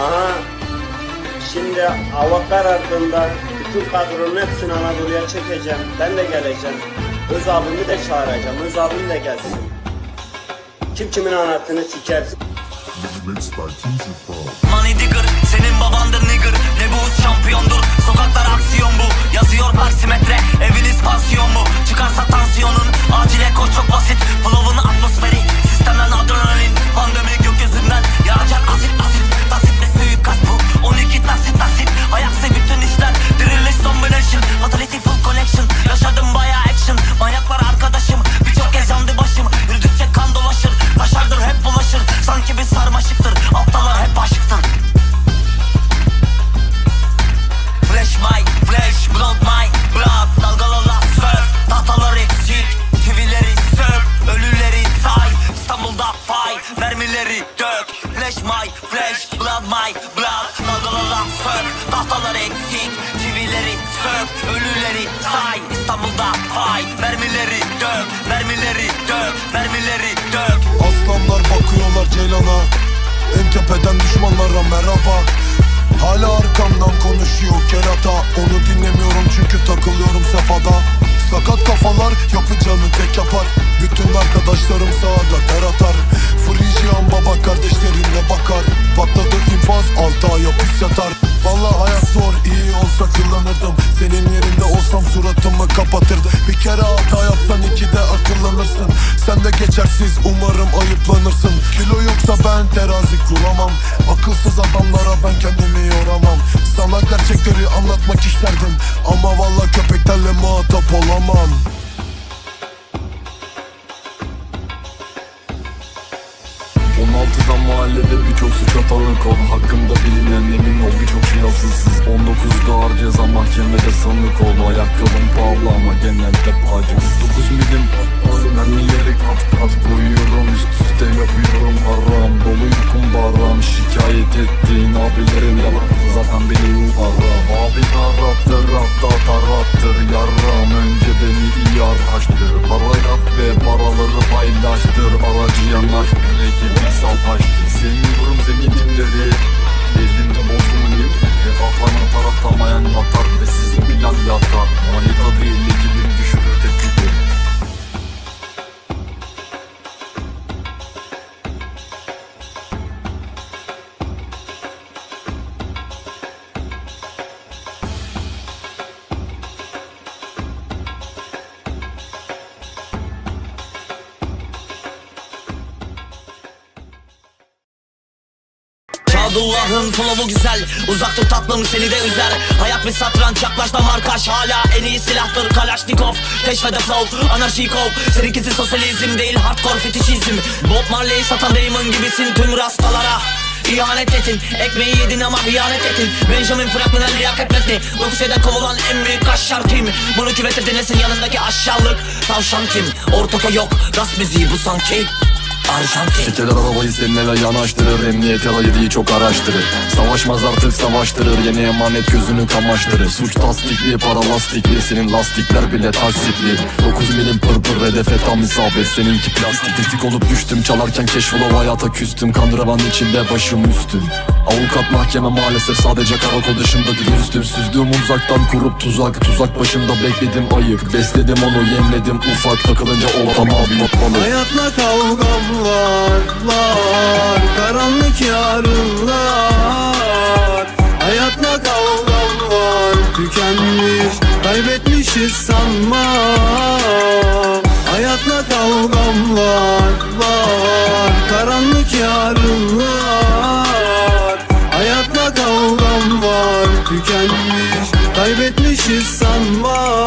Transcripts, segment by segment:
Aha şimdi hava karardığında bütün kadronun hepsini Anadolu'ya çekeceğim. Ben de geleceğim. Öz abimi de çağıracağım. Öz abim de gelsin. Kim kimin anasını sikersin. Money digger senin babandır nigger Ne bu şampiyondur sokaklar Fay Mermileri dök. Flash my flash blood my blood. Dalgalarla surf Tahtalar eksik Çivileri sök. Ölüleri say İstanbul'da fay. Mermileri dök Mermileri dök Mermileri dök. Aslanlar bakıyorlar Ceylan'a. En tepeden düşmanlara merhaba olsam suratımı kapatırdım Bir kere hata yapsan ikide akıllanırsın. Sen de geçersiz umarım ayıplanırsın. Kilo yoksa ben terazi kuramam. Akılsız adamlara ben kendimi yoramam. Sana gerçekleri anlatmak isterdim. Ama vallahi köpeklerle muhatap olamam. ...16'dan mahallede birçok suç atanlık ol Hakkımda bilinen emin ol birçok şey asılsız. 19'da ağır ceza mahkemede sanık ol Ayakkabım pahalı ama genelde pahalı 9 milim mermileri kat kat koyuyorum Üst üste yapıyorum haram. Doluyum kumbaram Şikayet ettiğin abilerinle var. Zaten benim haram. Abin Arap'tır hatta tarattır Yarram. Önce beni iyi araştır Para yap ve paraları paylaştır. Aracı yanaştır ekibi salpaştır Sadullah'ın flow'u güzel. Uzak dur tatlım seni de üzer. Hayat bir satranç yaklaş da markaş Hala en iyi silahtır Kalashnikov. Keşfede flow anarşi kov. Seninkisi sosyalizm değil hardcore fetişizm. Bob Marley satan Damon gibisin tüm rastalara. İhanet ettin Ekmeği yedin ama ihanet ettin Benjamin Franklin'e liyakat metni. Uyku şeyden kovulan en büyük kaşar kim? Bunu küvete dinlesin yanındaki aşağılık Tavşan kim? Ortaka yok Gaz müziği bu sanki Arjantin Çekeler arabayı seninle yanaştırır Emniyet yediği çok araştırır. Savaşmaz artık savaştırır Yeni emanet gözünü kamaştırır. Suç tasdikli para lastikli Senin lastikler bile taksitli. 9 milim pırpır hedefe tam isabet Seninki plastik. Tetik olup düştüm çalarken keşfolo hayata küstüm. Kandıravan içinde başım üstüm. Avukat mahkeme maalesef sadece karakol dışında dürüstüm. Süzdüğüm uzaktan kurup tuzak Tuzak başında bekledim ayık. Besledim onu yemledim ufak Takılınca oltam abi Hayatla kavgam var, var Karanlık yarınlar. Hayatla kavgam var Tükenmiş, kaybetmişiz sanma. Hayatla kavgam var, var Karanlık yarınlar. Hayatla kavgam var Tükenmiş, kaybetmişiz sanma.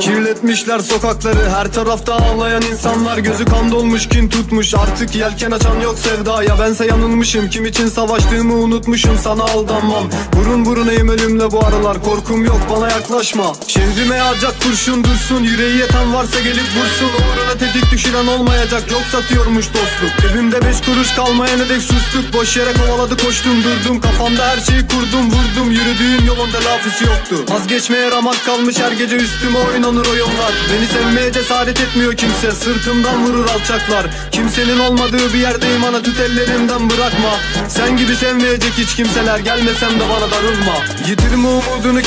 Kirletmişler sokakları her tarafta ağlayan insanlar. Gözü kan dolmuş kin tutmuş. Artık yelken açan yok sevdaya Bense yanılmışım kim için savaştığımı unutmuşum. Sana aldanmam. Burun burunayım ölümle bu aralar. Korkum yok bana yaklaşma. Şehrime yağacak kurşun dursun. Yüreği yeten varsa gelip vursun. Uğruna tetik düşüren olmayacak. Yok satıyormuş dostluk. Cebimde beş kuruş kalmayana dek sustuk. Boş yere kovaladı koştum durdum. Kafamda her şeyi kurdum vurdum. Yürüdüğün yolun telafisi yoktu. Vazgeçmeye ramak kalmış her gece üstüme oynanır o yol var Beni sevmeye cesaret etmiyor kimse Sırtımdan vurur alçaklar. Kimsenin olmadığı bir yerdeyim ana tut ellerimden bırakma. Sen gibi sevmeyecek hiç kimseler Gelmesem de bana darılma. Yitirme umudunu